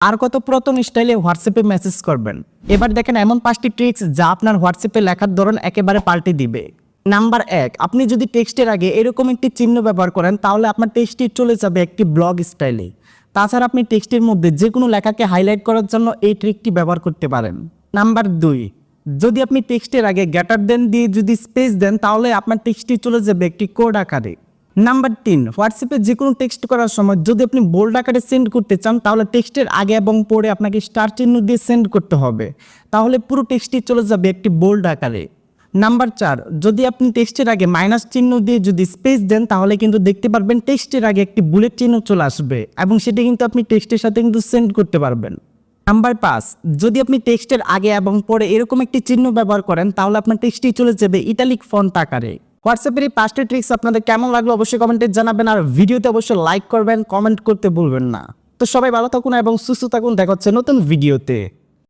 আর কত পুরাতন স্টাইলে হোয়াটসঅ্যাপে মেসেজ করবেন। এবার দেখেন এমন পাঁচটি ট্রিক্স যা আপনার হোয়াটসঅ্যাপে লেখার ধরন একেবারে পাল্টে দিবে। নাম্বার এক, আপনি যদি টেক্সটের আগে এরকম একটি চিহ্ন ব্যবহার করেন, তাহলে আপনার টেক্সটি চলে যাবে একটি ব্লগ স্টাইলে তাছাড়া আপনি টেক্সটের মধ্যে যে কোনো লেখাকে হাইলাইট করার জন্য এই ট্রিকটি ব্যবহার করতে পারেন। নাম্বার দুই, যদি আপনি টেক্সটের আগে গ্যাটার দেন দিয়ে যদি স্পেস দেন, তাহলে আপনার টেক্সটটি চলে যাবে একটি কোড আকারে। নাম্বার তিন হোয়াটসঅ্যাপে যে কোনো টেক্সট করার সময় যদি আপনি বোল্ড আকারে সেন্ড করতে চান, তাহলে টেক্সটের আগে এবং পরে আপনাকে স্টার চিহ্ন দিয়ে সেন্ড করতে হবে। তাহলে পুরো টেক্সটটি চলে যাবে একটি বোল্ড আকারে। নাম্বার চার, যদি আপনি টেক্সটের আগে মাইনাস চিহ্ন দিয়ে যদি স্পেস দেন, তাহলে কিন্তু দেখতে পারবেন টেক্সটের আগে একটি বুলেট চিহ্ন চলে আসবে এবং সেটি কিন্তু আপনি টেক্সটের সাথে কিন্তু সেন্ড করতে পারবেন। নাম্বার পাঁচ, যদি আপনি টেক্সটের আগে এবং পরে এরকম একটি চিহ্ন ব্যবহার করেন, তাহলে আপনার টেক্সটটি চলে যাবে ইটালিক ফন্ট আকারে। হোয়াটসঅ্যাপের এই পাঁচটি ট্রিক্স আপনাদের কেমন লাগল অবশ্যই কমেন্টে জানাবেন আর ভিডিওতে অবশ্যই লাইক করবেন কমেন্ট করতে ভুলবেন না। তো সবাই ভালো থাকুন এবং সুস্থ থাকুন। দেখা হচ্ছে নতুন ভিডিওতে